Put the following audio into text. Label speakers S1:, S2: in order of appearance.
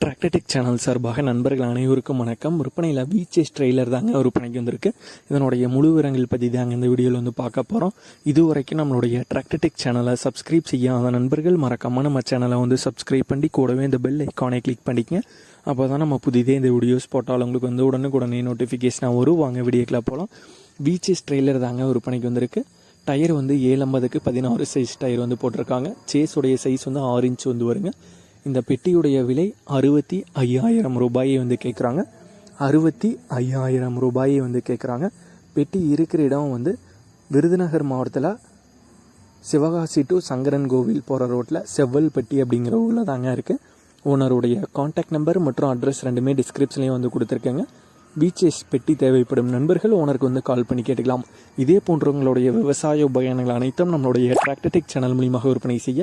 S1: டிராக்டடிக் channel சார்பாக நண்பர்கள் அனைவருக்கும் வணக்கம். விற்பனையில் வீச்சேஸ் ட்ரெய்லர் தாங்க விற்பனைக்கு வந்திருக்கு. இதனுடைய முழு விவரங்கள் பற்றி தாங்க இந்த வீடியோவில் வந்து பார்க்க போகிறோம் இதுவரைக்கும் நம்மளுடைய ட்ராக்டடிக் சேனலை சப்ஸ்கிரைப் செய்யாத நண்பர்கள் மறக்காமல் நம்ம சேனலை வந்து சப்ஸ்கிரைப் பண்ணி கூடவே இந்த பெல் ஐக்கானை கிளிக் பண்ணிக்கங்க. அப்போ தான் நம்ம புதிதே இந்த வீடியோஸ் போட்டால் உங்களுக்கு வந்து உடனுக்குடனே நோட்டிஃபிகேஷனாக வரும். வாங்க வீடியோக்கில் போகலாம் வீச்சேஸ் ட்ரெய்லர் தாங்க விற்பனைக்கு வந்திருக்கு. டயர் வந்து ஏழு ஐம்பதுக்கு பதினாறு சைஸ் டயர் வந்து போட்டிருக்காங்க. சேஸுடைய சைஸ் வந்து ஆறு இன்ச் வந்து வருங்க. இந்த பெட்டியுடைய விலை அறுபத்தி ஐயாயிரம் ரூபாயை வந்து கேட்குறாங்க அறுபத்தி ஐயாயிரம் ரூபாயை வந்து கேட்குறாங்க பெட்டி இருக்கிற இடம் வந்து விருதுநகர் மாவட்டத்தில் சிவகாசி டு சங்கரன் கோவில் போகிற ரோட்டில் செவ்வல்பட்டி அப்படிங்கிற ஊரில் தாங்க இருக்குது ஓனருடைய காண்டாக்ட் நம்பர் மற்றும் அட்ரஸ் ரெண்டுமே டிஸ்கிரிப்ஷன்லேயும் வந்து கொடுத்துருக்கேங்க. பீச்சஸ் பெட்டி தேவைப்படும் நண்பர்கள் ஓனருக்கு வந்து கால் பண்ணி கேட்டுக்கலாம். இதே போன்றவங்களுடைய விவசாய உபகரணங்கள் அனைத்தும் நம்மளுடைய டிராக்டடிக் சேனல் மூலியமாக விற்பனை செய்ய